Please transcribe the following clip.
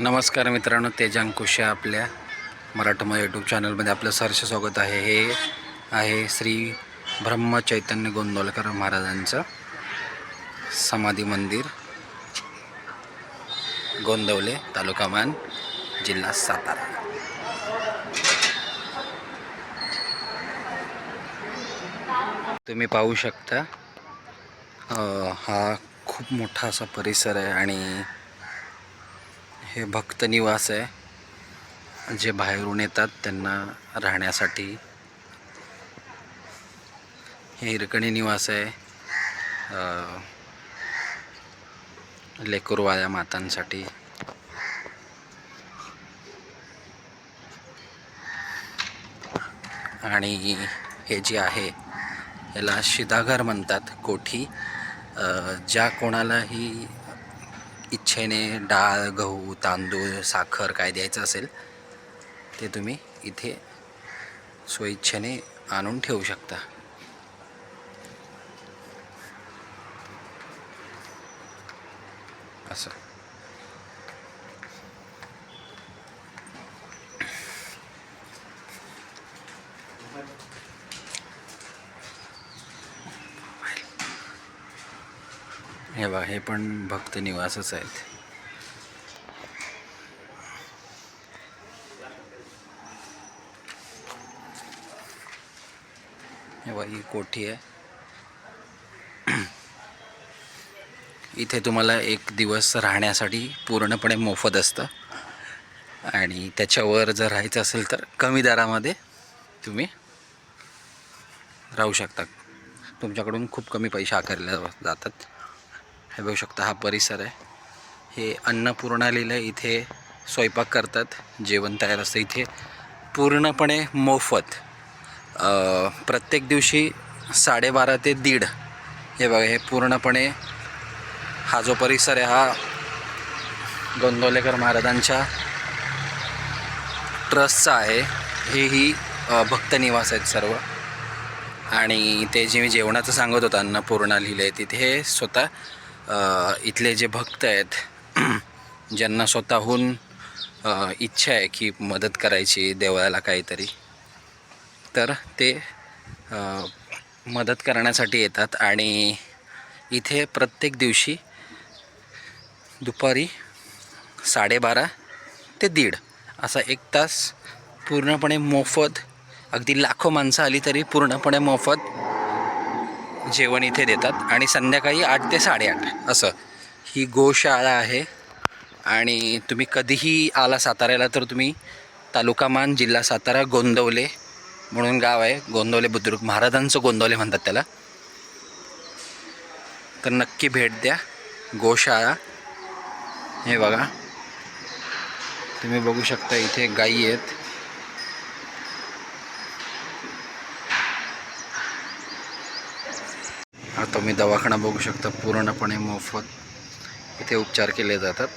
नमस्कार मित्रांनो तेजांकुश आपल्या मराठमा यूट्यूब चॅनलमध्ये आपलं सहर्ष स्वागत आहे. हे आहे श्री ब्रह्मचैतन्य गोंदवलकर महाराजांचं समाधी मंदिर गोंदवले तालुका मान जिल्हा सातारा. तुम्ही पाहू शकता हा खूप मोठा असा परिसर आहे आणि हे भक्त निवास आहे. जे बाहेरून येतात त्यांना राहण्यासाठी. हे हिरकणी निवास आहे. लेकुरवाया मातांसाठी. आणि हे जे आहे याला शिदाघर म्हणतात कोठी. ज्या कोणालाही इच्छेने डाळ गहू तांदूळ साखर काय द्यायचं असेल ते तुम्ही इथे स्वइच्छेने आणून ठेवू शकता. असं. हे बघा हे पण भक्त निवासच आहेत. हे बघा ही कोठी आहे. इथे तुम्हाला एक दिवस राहण्यासाठी पूर्णपणे मोफत असतं. आणि त्याच्यावर जर राहायचं असेल तर कमी दरामध्ये तुम्ही राहू शकता. तुमच्याकडून खूप कमी पैसे आकारले जातात. हे बघू शकता हा परिसर आहे. हे अन्नपूर्णा लिहिलं इथे स्वयंपाक करतात जेवण तयार असतं. इथे पूर्णपणे मोफत प्रत्येक दिवशी साडेबारा ते दीड हे बघा हे पूर्णपणे हा जो परिसर आहे हा गोंदवलेकर महाराजांच्या ट्रस्टचा आहे. हेही अ, भक्त निवास आहेत सर्व. आणि ते जे मी जेवणाचं सांगत होतं अन्नपूर्णा लिहिलं आहे तिथे हे स्वतः इथले जे भक्त आहेत ज्यांना स्वतःहून इच्छा आहे की मदत करायची देवळाला काहीतरी तर ते मदत करण्यासाठी येतात आणि इथे प्रत्येक दिवशी दुपारी साडेबारा ते दीड असा एक तास पूर्णपणे मोफत अगदी लाखो माणसं आली तरी पूर्णपणे मोफत जेवण इथे देतात आणि संध्याकाळी आठ ते साडेआठ असं. ही गोशाळा आहे आणि तुम्ही कधीही आला साताऱ्याला तर तुम्ही तालुका मान जिल्हा सातारा गोंदवले म्हणून गाव आहे. गोंदवले बुद्रुक महाराजांचं गोंदवले म्हणतात त्याला. तर नक्की भेट द्या. गोशाळा. हे बघा. तुम्ही बघू शकता इथे गाई आहेत. आता तुम्ही दवाखाना बघू शकता पूर्णपणे मोफत. इथे उपचार केले जातात.